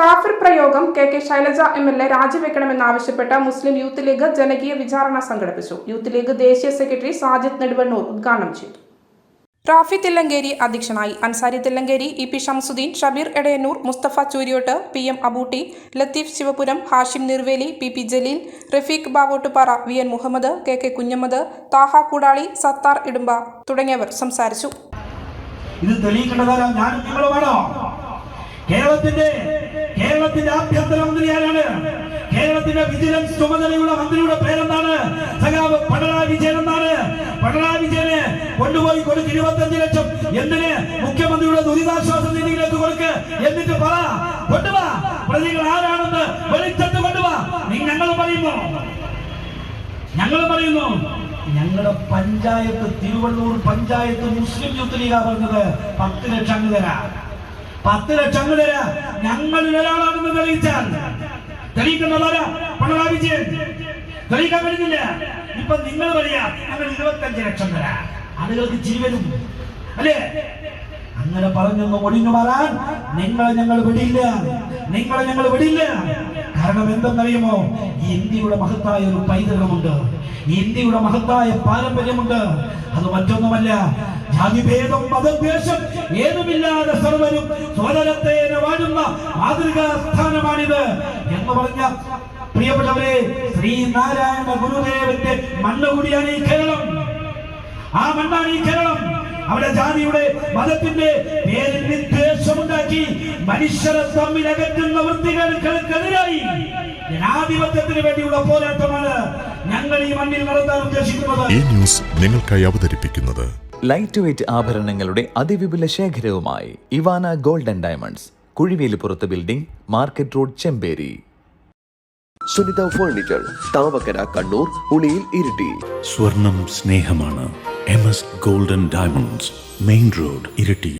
കാഫിർ പ്രയോഗം K K Shailaja M L A രാജിവെക്കണമെന്നാവശ്യപ്പെട്ട് Muslim youth league ജനകീയ വിചാരണ സംഘടിപ്പിച്ചു. യൂത്ത് ലീഗ് ദേശീയ സെക്രട്ടറി സാജിദ് നെടുവണ്ണൂർ ഉദ്ഘാടനം ചെയ്തു. റാഫി തില്ലങ്കേരി അധ്യക്ഷനായി Ansari Thillankeri E P Shamsuddin Shabeer Edayannur Musthafa Chooriyot P M Abootty Latheef Sivapuram Hashim Nirveli P P Jaleel Rafeeq Bavottupara V N Muhammad K K Kunhammad Thaha Koodali Sathar Idumba തുടങ്ങിയവർ സംസാരിച്ചു. ഇത് തെളിയിക്കേണ്ടതാരാ? ഞാൻ നിങ്ങളുമാണോ കേരളത്തിന്റെ കേരളത്തിന്റെ ആഭ്യന്തരമന്ത്രി ആരാണ്? കേരളത്തിന്റെ vigilance ചുമതലയുള്ള മന്ത്രിയുടെ പേരെന്താണ്? സഖാവ് പിണറായി വിജയൻ എന്നാണ്. പിണറായി വിജയന് കൊണ്ടുപോയി കൊടുക്ക് ഇരുപത്തഞ്ച് ലക്ഷം എന്തിന് മുഖ്യമന്ത്രിയുടെ ദുരിതാശ്വാസ നിധിയിലേക്ക് കൊടുക്ക്? എന്നിട്ട് പറ. കൊണ്ടുവാ. പ്രതികൾ ആരാണെന്ന് വെളിച്ചത്ത് കൊണ്ടുവാ. ഞങ്ങൾ പറയുന്നു. ഞങ്ങൾ പറയുന്നു. ഞങ്ങളുടെ പഞ്ചായത്ത് തിരുവള്ളൂർ പഞ്ചായത്ത് മുസ്ലിം യൂത്ത് ലീഗാ പറഞ്ഞത് പത്ത് ലക്ഷം തരാം. പത്ത് ലക്ഷം തരാ. ഞങ്ങൾ ഒരാളാണെന്ന് തെളിയിച്ചാൽ. തെളിയിക്കുന്നതാരാ പിണറായി വിജയൻ. തെളിയിക്കാൻ പറ്റുന്നില്ല. ഇപ്പൊ നിങ്ങൾ പറയാ ഞങ്ങൾ ഇരുപത്തഞ്ച് ലക്ഷം തരാ. ആളുകൾക്ക് ജീവനും അല്ലേ? അങ്ങനെ പറഞ്ഞൊന്നും ഒഴിഞ്ഞു മാറാൻ നിങ്ങൾ ഞങ്ങൾ വിടില്ല. നിങ്ങളെ ഞങ്ങൾ വിടില്ല. കാരണം എന്തെന്നറിയുമോ? ഇന്ത്യയുടെ മഹത്തായ ഒരു പൈതൃകമുണ്ട്. ഇന്ത്യയുടെ മഹത്തായ പാരമ്പര്യമുണ്ട്. അത് മറ്റൊന്നുമല്ല ജാതിഭേദം മതദ്വേഷം ഏതുമില്ലാതെ സർവരും സോദരത്തേനെ വാഴുന്ന മാതൃകാ സ്ഥാനമാണിത് എന്ന് പറഞ്ഞ പ്രിയപ്പെട്ടവരെ ശ്രീനാരായണ ഗുരുദേവന്റെ മണ്ണുകൂടിയാണ് ഈ കേരളം. ആ മണ്ണാണ് ഈ കേരളം. അവിടെ ജാതിയുടെ മതത്തിന്റെ പേരിൽ വിദ്വേഷമുണ്ടാക്കി മനുഷ്യരെ തമ്മിൽ അകറ്റുന്ന വൃത്തികൾക്കെതിരായി ജനാധിപത്യത്തിന് വേണ്ടിയുള്ള പോരാട്ടമാണ് ഞങ്ങൾ ഈ മണ്ണിൽ നടത്താൻ ഉദ്ദേശിക്കുന്നത്. ഈ ന്യൂസ് നിങ്ങൾക്കായി അവതരിപ്പിക്കുന്നത് ലൈറ്റ് വെയ്റ്റ് ആഭരണങ്ങളുടെ അതിവിപുല ശേഖരവുമായി Ivana golden diamonds Kuzhivelippurath building market road Chemperi. Sunitha furniture Thavakkara Kannur Uliyil Iritty. സ്വർണം സ്നേഹമാണ്. M S golden diamonds main road Iritty